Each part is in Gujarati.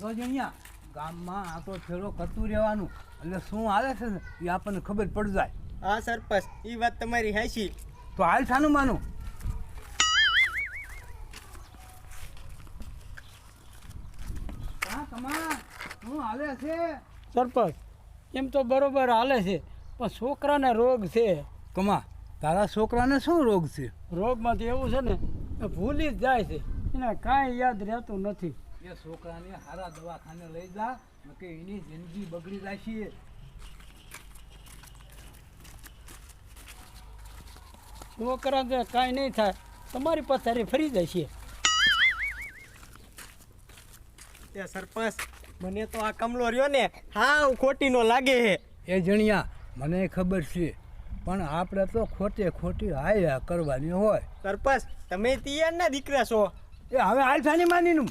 જો અહીંયા ગામમાં આ તો છેડો કરતું રહેવાનું. એટલે શું હાલે છે ને? એ આપણને ખબર પડી જાય. હા સરપંચ એ વાત તમારી હાચી. તો હાલ છાનું માનું? હા કમા શું હાલે છે? સરપંચ એમ તો બરોબર હાલે છે પણ છોકરાને રોગ છે. કમા તારા છોકરાને શું રોગ છે? રોગમાં તો એવું છે ને ભૂલી જ જાય છે. એને કાંઈ યાદ રહેતું નથી. એ છોકરાને સારા દવાખાને લઈ જા કે એની જિંદગી બગડી જશે. છોકરાને કાંઈ નહીં થાય તમારી પથારી ફરી જશે. એ સરપંચ મને તો આ કમલો રહ્યો ને હા ખોટીનો લાગે હે એ જણિયા મને ખબર છે પણ આપણે તો ખોટે ખોટી હાય કરવાની હોય. સરપંચ તમે તિયાર ના દીકરા છો. એ હવે હાલ છાની માનીનું.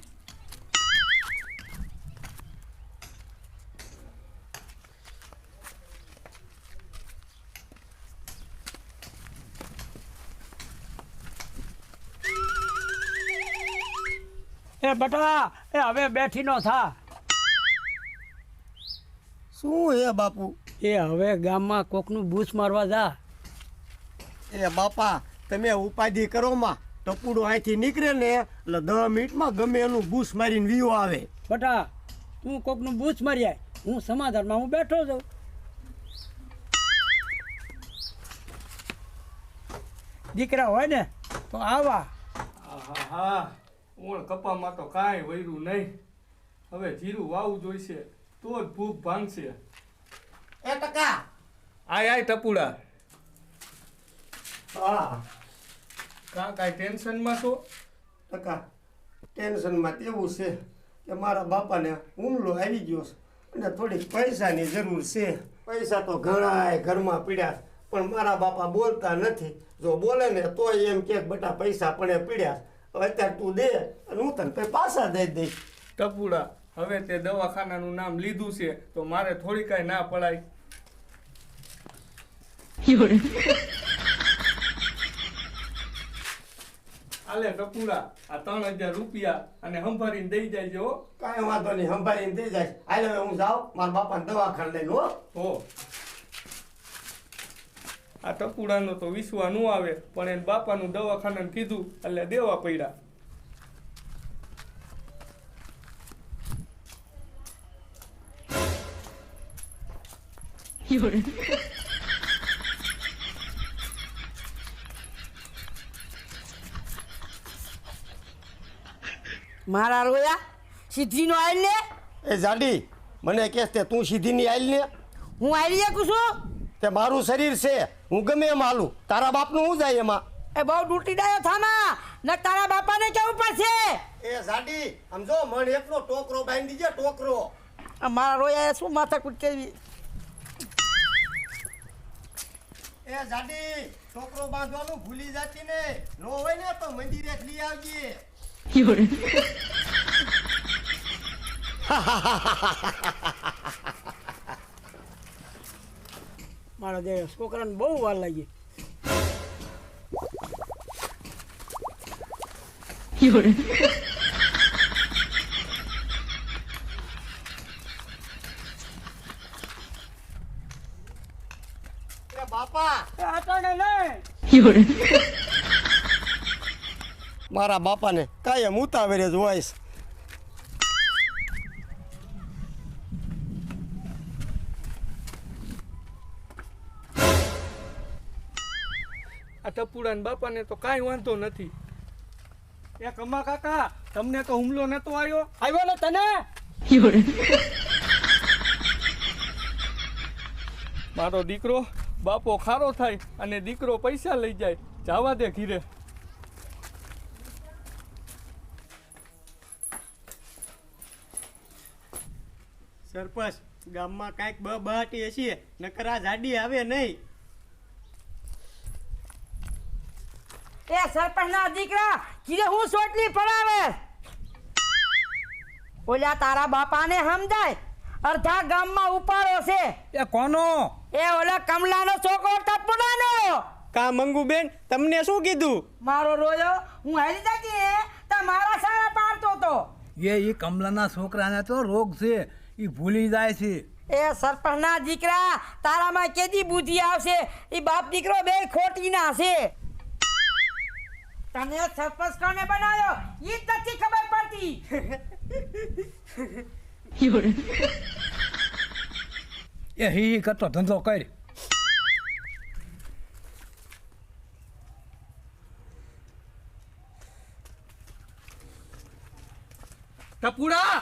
એ બટા એ હવે બેઠી નો થા. શું હે બાપુ? એ હવે ગામમાં કોકનું બૂસ મારવા જા. એ બાપા તમે ઉપાધિ કરો માં. ટપુડો અહીંથી નીકળે ને એટલે દસ મિનિટમાં ગમે એનું બૂસ મારીને વીઓ આવે. બટા તું કોકનું બૂસ મારી આય. હું સમાધાનમાં હું બેઠો છું. દીકરા હોય ને તો આવા. હા હા. ઓણ કપામાં તો કાંઈ વૈરું નહીં. હવે જીરું વાવું જોઈશે તો જ ભૂખ ભાંગશે. એ ટકા. આય આય ટપુડા. હા. કાં કાંઈ ટેન્શનમાં છો? ટકા. ટેન્શનમાં તેવું છે કે મારા બાપાને હુમલો આવી ગયો છે અને થોડીક પૈસાની જરૂર છે. પૈસા તો ઘણાય ઘરમાં પીડ્યા પણ મારા બાપા બોલતા નથી. જો બોલે ને તોય એમ કે બટા પૈસા પણ પીડ્યા છે. હવે અત્યારે તું દે અને હું તને પછી પાછા દઈ દઈશ. ટપુડા હવે તે દવાખાનાનું નામ લીધું છે તો મારે થોડી કાંઈ ના પડાય. આલે ટપુડા આ ત્રણ હજાર રૂપિયા અને સંભાળીને દઈ જાય હો. કાંઈ વાંધો નહીં સંભાળીને દઈ જાય હાલ હવે હું જાઉં મારા બાપાને દવાખાને લઈને હો. હો. આ ટકુડાનો તો વિશ્વા ન આવે પણ એને બાપાનું દવાખાનાને કીધું એટલે દેવા પડ્યા. મારા રોયા સિદ્ધિનો આવેલ ને? એ જાડી મને કહેશ તે તું સીધીની આઈલ ને? હું આવી શકું છું? તે મારું શરીર છે હું ગમે એમ હાલું. તારા બાપનું શું જાય એમાં? એ બહુ ડૂટી ડાયો થામા. ને તારા બાપાને કેવું પડશે એ જાડી સમજો મણ એકનો ટોકરો બાંધી દીજે ટોકરો. આ મારા રોયા શું માથા કુટકેવી? એ જાડી ટોકરો બાંધવાનું ભૂલી જાતી ને. નો હોય ને તો મંદિરે લઈ આવજે. મારા જે છોકરાને બહુ વાર લાગી. એ બાપા! એ અટાણે નહીં મારા બાપાને કાયમ ઉતાવળે જ હોય છે. આ બાપાને તો કાંઈ વાંધો નથી. એ કમા કાકા તમને તો હુમલો નતો આવ્યો આવ્યો ને તને? મારો દીકરો બાપો ખારો થાય અને દીકરો પૈસા લઈ જાય. જાવા દે ઘીરે. સરપંચ ગામમાં કાંઈક બ બહાટી હશે નકર આ જાડી આવે નહીં. એ સરપંચ ના દીકરા કીધે હું સોટલી પડાવે. ઓલા તારા બાપાને સમજાય અર્ધા ગામમાં ઉપાડો છે. એ કોનો? એ ઓલા કમલાનો છોકરો ટપુડાનો. કા મંગુબેન તમને શું કીધું? મારો રોયો હું હાલી જતી એ તો મારા સારા પાડતો તો. એ એ કમલાના છોકરાને તો રોગ છે એ ભૂલી જાય છે. એ સરપંચના દીકરા તારામાં કેદી બુદ્ધિ આવશે? એ બાપ દીકરો બે ખોટી ના છે. તને સરપંચ કોને બનાવ્યો? ઈ જ નથી ખબર પડતી. એ હી હી કરતો ધંધો કર ટપુડા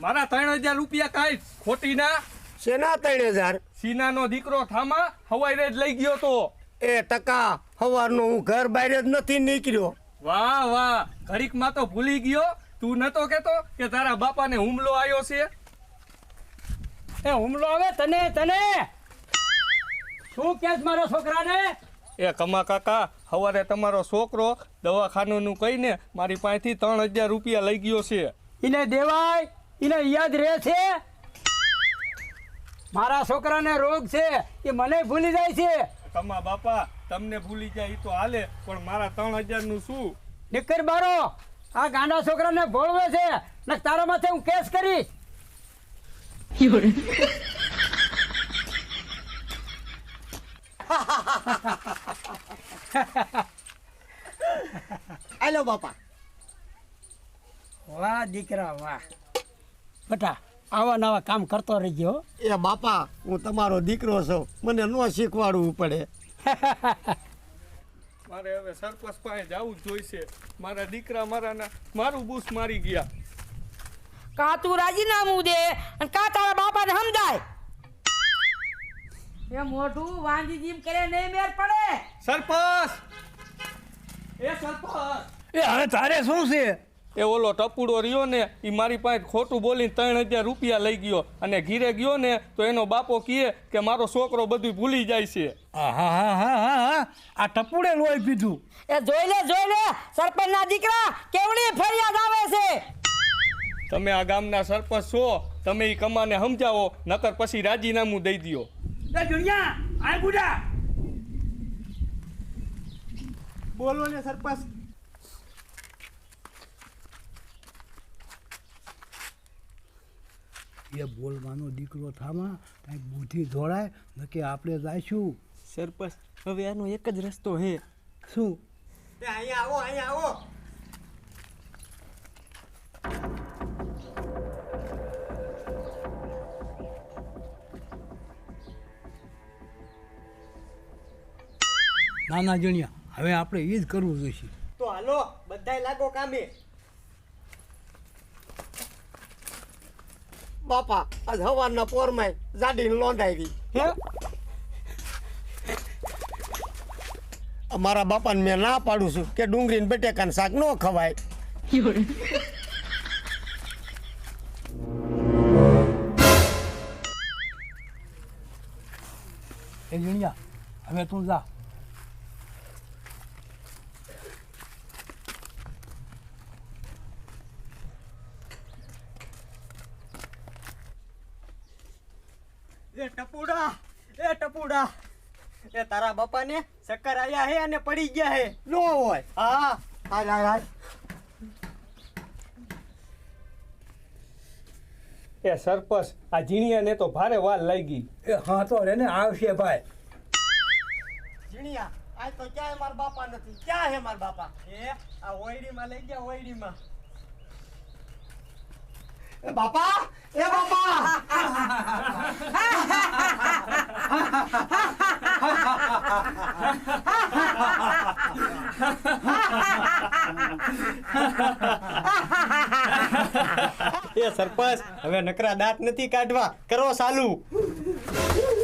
મારા ત્રણ હજાર રૂપિયા કાંઈ ખોટી ના? શેના ત્રણ હજાર? સીના નો દીકરો થામા હવાઈ રેજ લઈ ગયો તો. એ ટકા. સવારનો હું ઘર બહાર જ નથી નીકળ્યો. વાહ વાહ. ઘડીકમાં તો ભૂલી ગયો. તું નતો કેતો કે તારા બાપાને હુમલો આવ્યો છે. એ હુમલો આવે તને તને. શું કેસ મારા છોકરાને? એ કમા કાકા સવારે તમારો છોકરો દવાખાનાનું કહીને મારી પાસેથી ત્રણ હજાર રૂપિયા લઈ ગયો છે. એને દેવાય એને યાદ રહે છે? મારા છોકરાને રોગ છે એ મને ભૂલી જાય છે. કમા બાપા તમને ભૂલી જાય ઈ તો હાલે પણ મારા ત્રણ હજારનું શું? નીકળ બારો. આ ગાંડા છોકરાને ભોળવે છે. ને તારા માથે હું કેસ કરીશ. આલો બાપા. વાહ દીકરા વાહ. બેટા આવા નવા કામ કરતો રહીજો. એ બાપા હું તમારો દીકરો છું. મને ન શીખવાડવું પડે. મારે હવે સરપંચ પાસે જવું જ જોઈશે. મારા દીકરા મારાના મારું બૂસ મારી ગયા. કા તું રાજીનામું દે અને કા તારા બાપાને સમજાય? એ મોઢું વાંજી જીમ કરે નહીં મેર પડે. સરપંચ! એ સરપંચ! એ હવે તારે શું છે? એ ઓલો ટપુડો રહ્યો ને એ મારી પાસે ખોટું બોલીને ત્રણ હજાર રૂપિયા લઈ ગયો અને ઘીરે ગયો ને તો એનો બાપો કહે કે મારો છોકરો બધું ભૂલી જાય છે. હા હા હા હા હા હા. આ ટપુડે લોહી પીધું. એ જોઈ લે જોઈ લે સરપંચના દીકરા કેવડી ફરિયાદ આવે છે? તમે આ ગામના સરપંચ છો તમે એ કમાને સમજાવો નકર પછી રાજીનામું દઈ દ્યો. દુનિયા આ બુડા બોલો ને સરપંચ. એ બોલવાનો દીકરો થામાં કાંઈક બુદ્ધિ જોડાય નકે આપણે જઈશું સરપંચ હવે આનો એક જ રસ્તો હે. શું? અહીંયા આવો અહીંયા આવો. નાના જણિયા હવે આપણે એ જ કરવું જોઈશે. તો હાલો બધાય લાગો કામે. બાપા આજ હવાના પોરમાં જાડીને લોંધાવી હે? મારા બાપાને મેં ના પાડું છું કે ડુંગળીને બટેકાને શાક ન ખવાય. એ જુણિયા હવે તું જા. એ ટપુડા એ ટપુડા. એ તારા બાપાને ચક્કર આવ્યા હે અને પડી ગયા હે. ન હોય. હા. હાલ હાલ હાલ. એ સરપસ આ જીણિયાને તો ભારે વાર લાગી. ગઈ એ હા તો રે ને આવશે ભાઈ. જીણિયા આ તો ક્યાંય મારા બાપા નથી. ક્યાં હે મારા બાપા? એ આ ઓયડીમાં લઈ ગયા ઓયડીમાં. માં બાપા! એ બાપા! એ સરપંચ હવે નકરા દાંત નથી કાઢવા. કરો સાલું.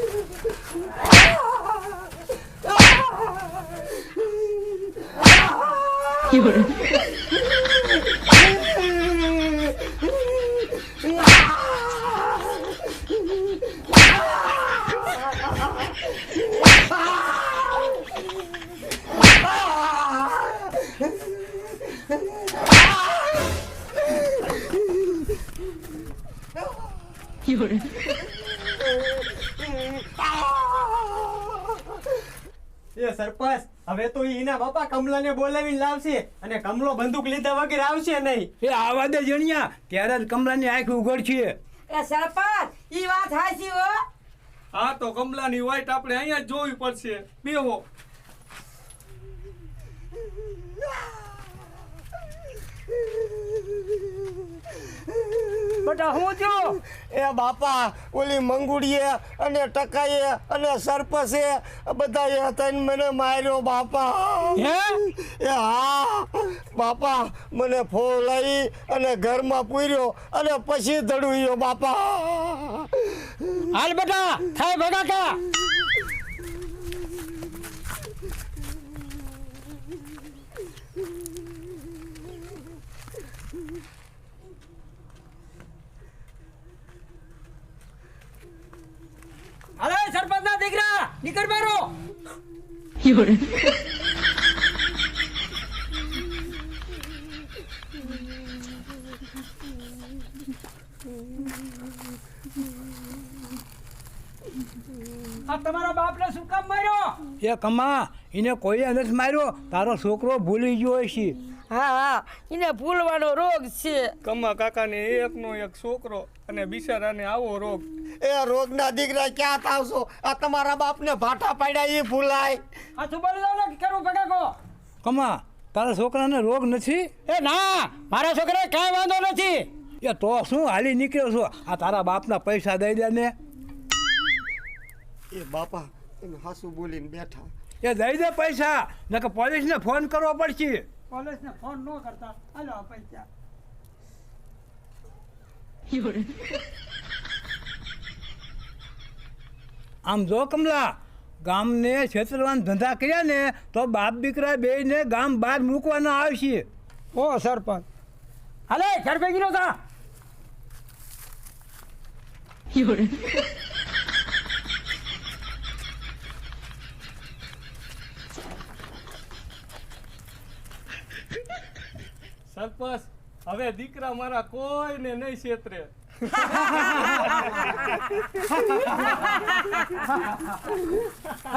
You're... 有人。એ સરપંચ હવે તો એના બાપા કમલાને બોલાવીને લાવશે અને કમલો બંદૂક લીધા વગર આવશે નહીં. એ આવા દે જણિયા ત્યારે જ કમલાની આંખ ઉઘડશે. એ સરપંચ ઈ વાત હાચી હો. હા તો કમલાની વાઈટ આપણે અહીંયા જોવી પડશે. બેહો. બેટા હું થયો? એ બાપા ઓલી મંગુડીએ અને ટકાઈએ અને સરપસે બધાએ તને મને માર્યો બાપા. એ હા બાપા મને ફોન લઈ અને ઘરમાં પૂર્યો અને પછી ધડુયો બાપા. હાલ બેટા થાય ભગા કા હાલે સરપંચ ના દીકરા નીકળ મારો. આ તમારા બાપને શું કામ માર્યો? એ કમા એને કોઈ નથી માર્યો. તારો છોકરો ભૂલી ગયો છે હા હા. એને ભૂલવાનો રોગ છે. કમા કાકાને એકનો એક છોકરો અને બિચારાને આવો રોગ. એ રોગના દીકરા ક્યાં થાવશો? આ તમારા બાપને ભાટા પાડ્યા એ ભૂલાય. આ શું બોલી દો ને કરું ભગાકો કમા તારા છોકરાને રોગ નથી? એ ના મારા છોકરાને કાંઈ વાંધો નથી. એ તો શું હાલી નીકળ્યો છો? આ તારા બાપના પૈસા દઈ દે ને. એ બાપા તમે હાસુ બોલીને બેઠા. એ દઈ દે પૈસા નકર પોલીસને ફોન કરવો પડશે. પોલીસને ફોન ન કરતા. હાલો પૈસા. આમ જો કમલા ગામને છેતરવાન ધંધા કર્યા ને તો બાપ દીકરા બેયને ગામ બહાર મૂકવાના આવશે. ઓ સરપંચ. હાલે ઘર તા નો સરપંચ હવે દીકરા મારા કોઈને નહીં છેતરે.